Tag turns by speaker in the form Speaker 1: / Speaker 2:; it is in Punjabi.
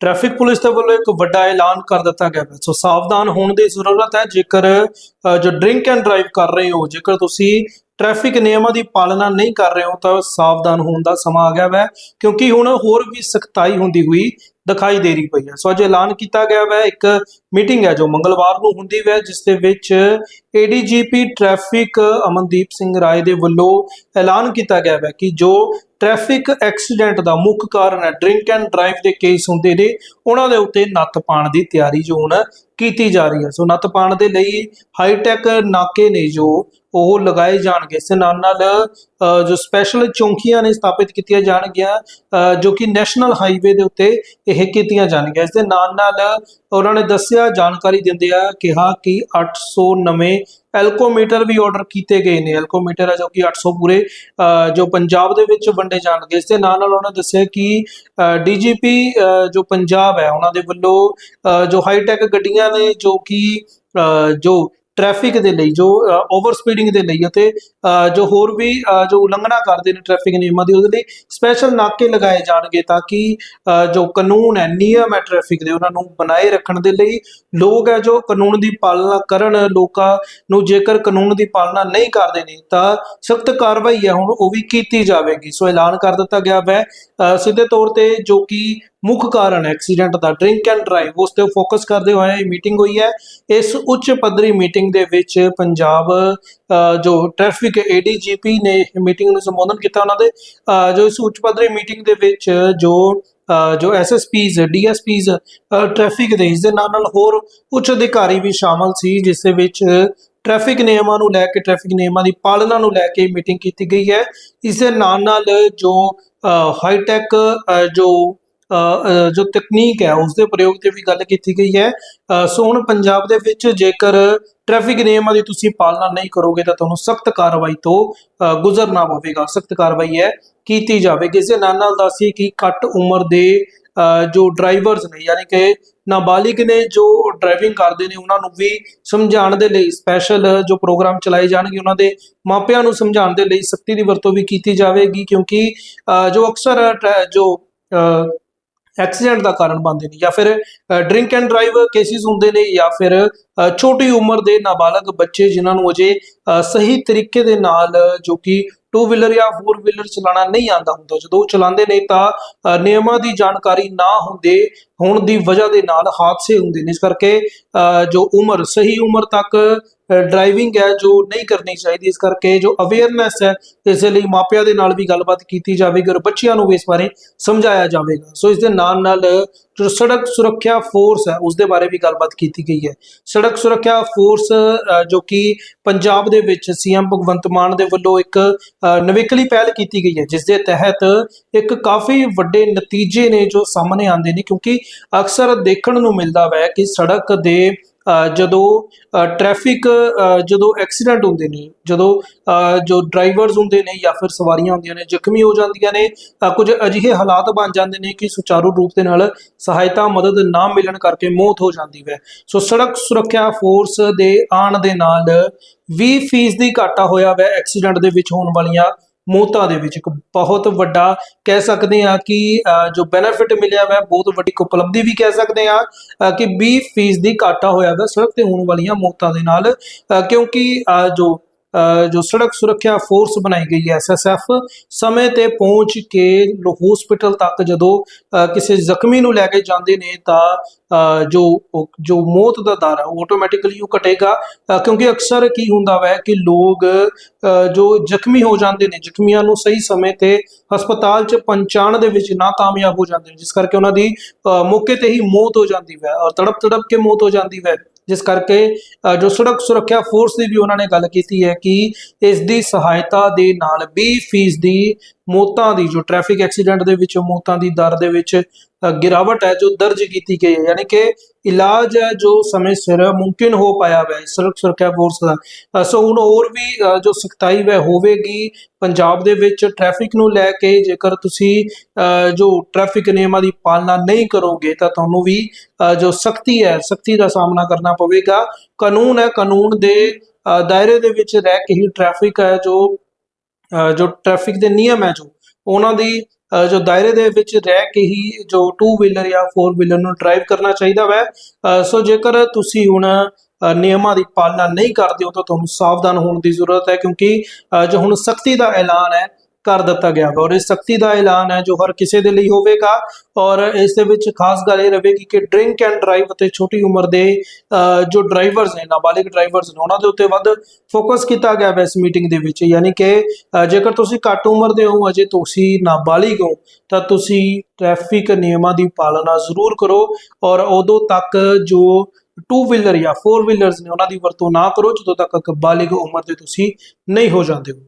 Speaker 1: ਟ੍ਰੈਫਿਕ ਪੁਲਿਸ ਦੇ ਵੱਲੋਂ ਇੱਕ ਵੱਡਾ ਐਲਾਨ ਕਰ ਦਿੱਤਾ ਗਿਆ ਹੈ। ਸੋ ਸਾਵਧਾਨ ਹੋਣ ਦੀ ਜ਼ਰੂਰਤ ਹੈ। ਜੇਕਰ ਜੋ ਡਰਿੰਕ ਐਂਡ ਡਰਾਈਵ ਕਰ ਰਹੇ ਹੋ, ਜੇਕਰ ਤੁਸੀਂ ਟ੍ਰੈਫਿਕ ਨਿਯਮਾਂ ਦੀ ਪਾਲਣਾ ਨਹੀਂ ਕਰ ਰਹੇ ਹੋ, ਤਾਂ ਸਾਵਧਾਨ ਹੋਣ ਦਾ ਸਮਾਂ ਆ ਗਿਆ ਹੈ ਕਿਉਂਕਿ ਹੁਣ ਹੋਰ ਵੀ ਸਖਤਾਈ ਹੁੰਦੀ ਹੋਈ ਦਿਖਾਈ ਦੇ ਰਹੀ ਪਈ ਹੈ। ਸੋ ਅੱਜ ਐਲਾਨ ਕੀਤਾ ਗਿਆ ਹੈ ਇੱਕ ਮੀਟਿੰਗ ਹੈ ਜੋ ਮੰਗਲਵਾਰ ਨੂੰ ਹੁੰਦੀ ਹੈ ਜਿਸ ਦੇ ਵਿੱਚ ਏਡੀਜੀਪੀ ਟ੍ਰੈਫਿਕ ਅਮਨਦੀਪ ਸਿੰਘ ਰਾਏ ਦੇ ਵੱਲੋਂ ਐਲਾਨ ਕੀਤਾ ਗਿਆ ਹੈ ਕਿ ਜੋ ਟ੍ਰੈਫਿਕ ਐਕਸੀਡੈਂਟ ਦਾ ਮੁੱਖ ਕਾਰਨ ਹੈ ਡਰਿੰਕ ਐਂਡ ਡਰਾਈਵ ਦੇ ਕੇਸ ਹੁੰਦੇ ਨੇ। ਉਹਨਾਂ ਦੇ ਉੱਤੇ ਨੱਥ ਪਾਉਣ ਦੀ ਤਿਆਰੀ ਜੋ ਹੁਣ ਕੀਤੀ ਜਾ ਰਹੀ ਹੈ। ਸੋ ਨੱਥ ਪਾਉਣ ਦੇ ਲਈ ਹਾਈਟੈਕ ਨਾਕੇ ਨੇ ਜੋ ਉਹ ਲਗਾਏ ਜਾਣਗੇ। ਇਸ ਦੇ ਨਾਲ ਨਾਲ ਜੋ ਸਪੈਸ਼ਲ ਚੌਂਕੀਆਂ ਨੇ ਸਥਾਪਿਤ ਕੀਤੀਆਂ ਜਾਣਗੀਆਂ ਜੋ ਕਿ ਨੈਸ਼ਨਲ ਹਾਈਵੇ ਦੇ ਉੱਤੇ ਇਹ ਕੀਤੀਆਂ ਜਾਣਗੀਆਂ। ਇਸ ਦੇ ਨਾਲ ਨਾਲ ਉਹਨਾਂ ਨੇ ਦੱਸਿਆ, ਜਾਣਕਾਰੀ ਦਿੰਦੇ ਆ, ਕਿਹਾ ਕਿ 800 ਨਵੇਂ ਐਲਕੋਮੀਟਰ ਵੀ ਆਰਡਰ ਕੀਤੇ ਗਏ ਨੇ। ਐਲਕੋਮੀਟਰ ਹੈ ਜੋ ਕਿ 800 ਪੂਰੇ ਅ, ਜੋ ਪੰਜਾਬ ਦੇ ਵਿੱਚ ਵੰਡੇ ਜਾਣਗੇ। ਇਸ ਦੇ ਨਾਲ ਨਾਲ ਉਹਨਾਂ ਦੱਸਿਆ ਕਿ ਡੀਜੀਪੀ ਜੋ ਪੰਜਾਬ ਹੈ ਉਹਨਾਂ ਦੇ ਵੱਲੋਂ ਅ, ਜੋ ਹਾਈਟੈਕ ਗੱਡੀਆਂ ਨੇ ਜੋ ਕਿ ਜੋ ਟ੍ਰੈਫਿਕ ਦੇ ਲਈ, ਜੋ ਓਵਰ ਸਪੀਡਿੰਗ ਦੇ ਲਈ ਅਤੇ ਜੋ ਹੋਰ ਵੀ ਜੋ ਉਲੰਘਣਾ ਕਰਦੇ ਨੇ ਟ੍ਰੈਫਿਕ ਨਿਯਮਾਂ ਦੀ, ਉਹਦੇ ਲਈ ਸਪੈਸ਼ਲ ਨਾਕੇ ਲਗਾਏ ਜਾਣਗੇ ਤਾਂ ਕਿ ਜੋ ਕਾਨੂੰਨ ਹੈ, ਨਿਯਮ ਹੈ ਟ੍ਰੈਫਿਕ ਦੇ, ਉਹਨਾਂ ਨੂੰ ਬਣਾਏ ਰੱਖਣ ਦੇ ਲਈ ਲੋਕ ਹੈ, ਜੋ ਕਾਨੂੰਨ ਦੀ ਪਾਲਣਾ ਕਰਨ ਲੋਕਾਂ ਨੂੰ ਜੇਕਰ ਕਾਨੂੰਨ ਦੀ ਪਾਲਣਾ ਨਹੀਂ ਕਰਦੇ ਨੇ, ਤਾਂ ਸਖਤ ਕਾਰਵਾਈ ਹੈ, ਹੁਣ ਉਹ ਵੀ ਕੀਤੀ ਜਾਵੇਗੀ। ਸੋ ਐਲਾਨ ਕਰ ਦਿੱਤਾ ਗਿਆ ਹੈ ਸਿੱਧੇ ਤੌਰ ਤੇ ਜੋ ਕਿ ਮੁੱਖ ਕਾਰਨ ਹੈ ਐਕਸੀਡੈਂਟ ਦਾ ਡਰਿੰਕ ਐਂਡ ਡਰਾਈਵ ਉਸ ਤੇ ਫੋਕਸ ਕਰਦੇ ਹੋਏ ਇਹ ਮੀਟਿੰਗ ਹੋਈ ਹੈ। ਇਸ ਉੱਚ ਪੱਧਰੀ ਮੀਟਿੰਗ ਦੇ ਵਿੱਚ ਪੰਜਾਬ ਅ, ਜੋ ਟ੍ਰੈਫਿਕ ਏਡੀਜੀਪੀ ਨੇ ਮੀਟਿੰਗ ਨੂੰ ਸੰਬੋਧਨ ਕੀਤਾ ਉਹਨਾਂ ਦੇ ਜੋ ਇਸ ਉੱਚ ਪੱਧਰੀ ਮੀਟਿੰਗ ਦੇ ਵਿੱਚ ਜੋ ਅ, ਜੋ ਐਸਐਸਪੀਜ਼ ਡੀਐਸਪੀਜ਼ ਟ੍ਰੈਫਿਕ ਦੇ ਇਸ ਦੇ ਨਾਲ ਨਾਲ ਹੋਰ ਉੱਚ ਅਧਿਕਾਰੀ ਵੀ ਸ਼ਾਮਲ ਸੀ ਜਿਸ ਦੇ ਵਿੱਚ ਟ੍ਰੈਫਿਕ ਨਿਯਮਾਂ ਨੂੰ ਲੈ ਕੇ ਟ੍ਰੈਫਿਕ ਨਿਯਮਾਂ ਦੀ ਪਾਲਣਾ ਨੂੰ ਲੈ ਕੇ ਮੀਟਿੰਗ ਕੀਤੀ ਗਈ ਹੈ। ਇਸ ਦੇ ਨਾਲ ਨਾਲ ਜੋ ਹਾਈਟੈਕ ਜੋ ਜੋ ਤਕਨੀਕ ਹੈ ਉਸ ਦੇ ਪ੍ਰਯੋਗ ਤੇ ਵੀ ਗੱਲ ਕੀਤੀ ਗਈ ਹੈ। ਸੋ ਹੁਣ ਪੰਜਾਬ ਦੇ ਵਿੱਚ ਜੇਕਰ ਟ੍ਰੈਫਿਕ ਨਿਯਮਾਂ ਦੀ ਤੁਸੀਂ ਪਾਲਣਾ ਨਹੀਂ ਕਰੋਗੇ, ਤਾਂ ਤੁਹਾਨੂੰ ਸਖਤ ਕਾਰਵਾਈ ਤੋਂ ਗੁਜ਼ਰਨਾ ਪਵੇਗਾ। ਸਖਤ ਕਾਰਵਾਈ ਹੈ, ਕੀਤੀ ਜਾਵੇਗੀ। ਇਸ ਦੇ ਨਾਲ ਨਾਲ ਦੱਸੀਏ ਕਿ ਘੱਟ ਉਮਰ ਦੇ ਜੋ ਡਰਾਈਵਰਸ ਨੇ, ਯਾਨੀ ਕਿ ਨਾਬਾਲਿਗ ਨੇ, ਜੋ ਡਰਾਈਵਿੰਗ ਕਰਦੇ ਨੇ, ਉਹਨਾਂ ਨੂੰ ਵੀ ਸਮਝਾਉਣ ਦੇ ਲਈ ਸਪੈਸ਼ਲ ਜੋ ਪ੍ਰੋਗਰਾਮ ਚਲਾਏ ਜਾਣਗੇ, ਉਹਨਾਂ ਦੇ ਮਾਪਿਆਂ ਨੂੰ ਸਮਝਾਉਣ ਦੇ ਲਈ ਸਖਤੀ ਦੀ ਵਰਤੋਂ ਵੀ ਕੀਤੀ ਜਾਵੇਗੀ। ਕਿਉਂਕਿ ਜੋ ਅਕਸਰ ਟ੍ਰੈ- ਜੋ ਐਕਸੀਡੈਂਟ ਦਾ ਕਾਰਨ ਬਣਦੇ ਨੇ ਜਾਂ ਫਿਰ ਡਰਿੰਕ ਐਂਡ ਡਰਾਈਵ ਕੇਸਿਸ ਹੁੰਦੇ ਨੇ ਜਾਂ ਫਿਰ ਛੋਟੀ ਉਮਰ ਦੇ ਨਾਬਾਲਗ ਬੱਚੇ ਜਿਨ੍ਹਾਂ ਨੂੰ ਅਜੇ ਅ, ਸਹੀ ਤਰੀਕੇ ਦੇ ਨਾਲ ਜੋ ਕਿ ਟੂ ਵੀਲਰ ਜਾਂ ਫੋਰ ਵੀਲਰ ਚਲਾਉਣਾ ਨਹੀਂ ਆਉਂਦਾ ਹੁੰਦਾ। ਜਦੋਂ ਉਹ ਚਲਾਉਂਦੇ ਨੇ ਤਾਂ ਨਿਯਮਾਂ ਦੀ ਜਾਣਕਾਰੀ ਨਾ ਹੁੰਦੇ ਹੋਣ ਦੀ ਵਜ੍ਹਾ ਦੇ ਨਾਲ ਹਾਦਸੇ ਹੁੰਦੇ ਨੇ। ਇਸ ਕਰਕੇ ਜੋ ਉਮਰ ਸਹੀ ਉਮਰ ਤੱਕ ਡਰਾਈਵਿੰਗ ਹੈ ਜੋ ਨਹੀਂ ਕਰਨੀ ਚਾਹੀਦੀ। ਇਸ ਕਰਕੇ ਜੋ ਅਵੇਅਰਨੈਸ ਹੈ ਇਸ ਲਈ ਮਾਪਿਆਂ ਦੇ ਨਾਲ ਵੀ ਗੱਲਬਾਤ ਕੀਤੀ ਜਾਵੇਗੀ ਔਰ ਬੱਚਿਆਂ ਨੂੰ ਵੀ ਇਸ ਬਾਰੇ ਸਮਝਾਇਆ ਜਾਵੇਗਾ। ਸੋ ਇਸ ਦੇ ਨਾਲ ਨਾਲ ਜੋ ਸੜਕ ਸੁਰੱਖਿਆ ਫੋਰਸ ਹੈ ਉਸ ਦੇ ਬਾਰੇ ਵੀ ਗੱਲਬਾਤ ਕੀਤੀ ਗਈ ਹੈ। ਸੜਕ ਸੜਕ ਸੁਰੱਖਿਆ ਫੋਰਸ ਅ, ਜੋ ਕਿ ਪੰਜਾਬ ਦੇ ਵਿੱਚ ਸੀਐਮ ਭਗਵੰਤ ਮਾਨ ਦੇ ਵੱਲੋਂ ਇੱਕ ਅ, ਨਵੇਕਲੀ ਪਹਿਲ ਕੀਤੀ ਗਈ ਹੈ ਜਿਸ ਦੇ ਤਹਿਤ ਇੱਕ ਕਾਫੀ ਵੱਡੇ ਨਤੀਜੇ ਨੇ ਜੋ ਸਾਹਮਣੇ ਆਉਂਦੇ ਨੇ ਕਿਉਂਕਿ ਅਕਸਰ ਦੇਖਣ ਨੂੰ ਮਿਲਦਾ ਹੈ ਕਿ ਸੜਕ ਦੇ ਜਦੋਂ ਟ੍ਰੈਫਿਕ ਜਦੋਂ ਐਕਸੀਡੈਂਟ ਹੁੰਦੇ ਨੇ ਜਦੋਂ ਜੋ ਡਰਾਈਵਰਸ ਹੁੰਦੇ ਨੇ ਜਾਂ ਫਿਰ ਸਵਾਰੀਆਂ ਹੁੰਦੀਆਂ ਨੇ ਜ਼ਖਮੀ ਹੋ ਜਾਂਦੀਆਂ ਨੇ ਅ, ਕੁਝ ਅਜਿਹੇ ਹਾਲਾਤ ਬਣ ਜਾਂਦੇ ਨੇ ਕਿ ਸੁਚਾਰੂ ਰੂਪ ਦੇ ਨਾਲ ਸਹਾਇਤਾ ਮਦਦ ਨਾ ਮਿਲਣ ਕਰਕੇ ਮੌਤ ਹੋ ਜਾਂਦੀ ਹੈ। ਸੋ ਸੜਕ ਸੁਰੱਖਿਆ ਫੋਰਸ ਦੇ ਆਉਣ ਦੇ ਨਾਲ 20% ਫੀਸਦੀ ਘਾਟਾ ਹੋਇਆ ਹੈ ਐਕਸੀਡੈਂਟ ਦੇ ਵਿੱਚ ਹੋਣ ਵਾਲੀਆਂ ਮੌਤਾਂ ਦੇ ਵਿੱਚ ਇੱਕ ਬਹੁਤ ਵੱਡਾ ਕਹਿ ਸਕਦੇ ਆ ਕਿ ਅ, ਜੋ ਬੈਨੀਫਿਟ ਮਿਲਿਆ ਹੈ ਬਹੁਤ ਵੱਡੀ ਉਪਲਬਧੀ ਵੀ ਕਹਿ ਸਕਦੇ ਆ ਅ, ਕਿ 20% ਫੀਸਦੀ ਘਾਟਾ ਹੋਇਆ ਹੈ ਸੜਕ ਤੇ ਹੋਣ ਵਾਲੀਆਂ ਮੌਤਾਂ ਦੇ ਨਾਲ ਅ, ਕਿਉਂਕਿ ਅ, ਜੋ ਜੋ ਸੜਕ ਸੁਰੱਖਿਆ ਫੋਰਸ ਬਣਾਈ ਗਈ ਹੈ ਐਸਐਸਐਫ ਸਮੇਂ ਤੇ ਪਹੁੰਚ ਕੇ ਹਸਪੀਟਲ ਤੱਕ ਜਦੋਂ ਕਿਸੇ ਜ਼ਖਮੀ ਨੂੰ ਲੈ ਕੇ ਜਾਂਦੇ ਨੇ ਤਾਂ ਜੋ ਜੋ ਮੌਤ ਦਾ ਦਰ ਹੈ ਉਹ ਆਟੋਮੈਟਿਕਲੀ ਉਹ ਘਟੇਗਾ। ਕਿਉਂਕਿ ਅਕਸਰ ਕੀ ਹੁੰਦਾ ਵੈ ਕਿ ਲੋਕ ਅ, ਜੋ ਜ਼ਖਮੀ ਹੋ ਜਾਂਦੇ ਨੇ ਜ਼ਖਮੀਆਂ ਨੂੰ ਸਹੀ ਸਮੇਂ ਤੇ ਹਸਪਤਾਲ 'ਚ ਪਹੁੰਚਾਉਣ ਦੇ ਵਿੱਚ ਨਾ ਕਾਮਯਾਬ ਹੋ ਜਾਂਦੇ ਨੇ ਜਿਸ ਕਰਕੇ ਉਹਨਾਂ ਦੀ ਅ, ਮੌਕੇ ਤੇ ਹੀ ਮੌਤ ਹੋ ਜਾਂਦੀ ਹੈ ਔਰ ਤੜਪ ਤੜਪ ਕੇ ਮੌਤ ਹੋ ਜਾਂਦੀ ਹੈ ਜਿਸ ਕਰਕੇ ਅ, ਜੋ ਸੜਕ ਸੁਰੱਖਿਆ ਫੋਰਸ ਦੀ ਵੀ ਉਹਨਾਂ ਨੇ ਗੱਲ ਕੀਤੀ ਹੈ ਕਿ ਇਸ ਦੀ ਸਹਾਇਤਾ ਦੇ ਨਾਲ 20% ਦੀ ਮੌਤਾਂ ਦੀ ਜੋ ਟ੍ਰੈਫਿਕ ਐਕਸੀਡੈਂਟ ਦੇ ਵਿੱਚ ਮੌਤਾਂ ਦੀ ਦਰ ਦੇ ਵਿੱਚ ਅ, ਗਿਰਾਵਟ ਹੈ ਜੋ ਦਰਜ ਕੀਤੀ ਗਈ ਹੈ। ਯਾਨੀ ਇਲਾਜ ਹੈ ਜੋ ਸਮੇਂ ਸਿਰ ਮੁਮਕਿਨ ਹੋ ਪਾਇਆ ਹੈ। ਸੜਕ ਸੁਰੱਖਿਆ ਫੋਰਸ ਦਾ ਸੋ ਹੁਣ ਹੋਰ ਵੀ ਜੋ ਸਖਤਾਈ ਵੈ ਹੋਵੇਗੀ ਪੰਜਾਬ ਦੇ ਵਿੱਚ ਟ੍ਰੈਫਿਕ ਨੂੰ ਲੈ ਕੇ ਜੇਕਰ ਤੁਸੀਂ ਜੋ ਟ੍ਰੈਫਿਕ ਨਿਯਮਾਂ ਦੀ ਪਾਲਣਾ ਨਹੀਂ ਕਰੋਗੇ ਤਾਂ ਤੁਹਾਨੂੰ ਵੀ ਅ, ਜੋ ਸਖਤੀ ਹੈ ਸਖਤੀ ਦਾ ਸਾਹਮਣਾ ਕਰਨਾ ਪਵੇਗਾ। ਕਾਨੂੰਨ ਹੈ ਕਾਨੂੰਨ ਦੇ ਦਾਇਰੇ ਦੇ ਵਿੱਚ ਰਹਿ ਕੇ ਹੀ ਟ੍ਰੈਫਿਕ ਹੈ ਜੋ ਅ, ਜੋ ਟ੍ਰੈਫਿਕ ਦੇ ਨਿਯਮ ਹੈ ਜੋ ਉਹਨਾਂ ਦੀ ਜੋ ਦਾਇਰੇ ਦੇ ਵਿੱਚ ਰਹਿ ਕੇ ਹੀ ਜੋ 2 ਵੀਲਰ ਜਾਂ 4 ਵੀਲਰ ਨੂੰ ਡਰਾਈਵ ਕਰਨਾ ਚਾਹੀਦਾ ਵੈ। ਸੋ ਜੇਕਰ ਤੁਸੀਂ ਹੁਣ ਨਿਯਮਾਂ ਦੀ ਪਾਲਣਾ ਨਹੀਂ ਕਰਦੇ ਹੋ ਤਾਂ ਤੁਹਾਨੂੰ ਸਾਵਧਾਨ ਹੋਣ ਦੀ ਜ਼ਰੂਰਤ ਹੈ ਕਿਉਂਕਿ ਅ, ਜੋ ਹੁਣ ਸਖਤੀ ਦਾ ਐਲਾਨ ਹੈ ਕਰ ਦਿੱਤਾ ਗਿਆ ਹੈ ਔਰ ਇਹ ਸਖਤੀ ਦਾ ਐਲਾਨ ਹੈ ਜੋ ਹਰ ਕਿਸੇ ਦੇ ਲਈ ਹੋਵੇਗਾ ਔਰ ਇਸ ਦੇ ਵਿੱਚ ਖਾਸ ਗੱਲ ਇਹ ਰਹੇਗੀ ਕਿ ਡਰਿੰਕ ਐਂਡ ਡਰਾਈਵ ਅਤੇ ਛੋਟੀ ਉਮਰ ਦੇ ਜੋ ਡਰਾਈਵਰਸ ਨੇ, ਨਾਬਾਲਿਗ ਡਰਾਈਵਰਸ ਨੇ, ਉਹਨਾਂ ਦੇ ਉੱਤੇ ਵੱਧ ਫੋਕਸ ਕੀਤਾ ਗਿਆ ਹੈ ਇਸ ਮੀਟਿੰਗ ਦੇ ਵਿੱਚ। ਯਾਨੀ ਕਿ ਜੇਕਰ ਤੁਸੀਂ ਘੱਟ ਉਮਰ ਦੇ ਹੋ, ਅਜੇ ਤੁਸੀਂ ਨਾਬਾਲਿਗ ਹੋ, ਤਾਂ ਤੁਸੀਂ ਟ੍ਰੈਫਿਕ ਨਿਯਮਾਂ ਦੀ ਪਾਲਣਾ ਜ਼ਰੂਰ ਕਰੋ ਔਰ ਉਦੋਂ ਤੱਕ ਜੋ ਟੂ ਵੀਲਰ ਜਾਂ ਫੋਰ ਵੀਲਰਸ ਨੇ, ਉਹਨਾਂ ਦੀ ਵਰਤੋਂ ਨਾ ਕਰੋ, ਜਦੋਂ ਤੱਕ ਬਾਲਿਗ ਉਮਰ ਦੇ ਤੁਸੀਂ ਨਹੀਂ ਹੋ ਜਾਂਦੇ ਹੋ।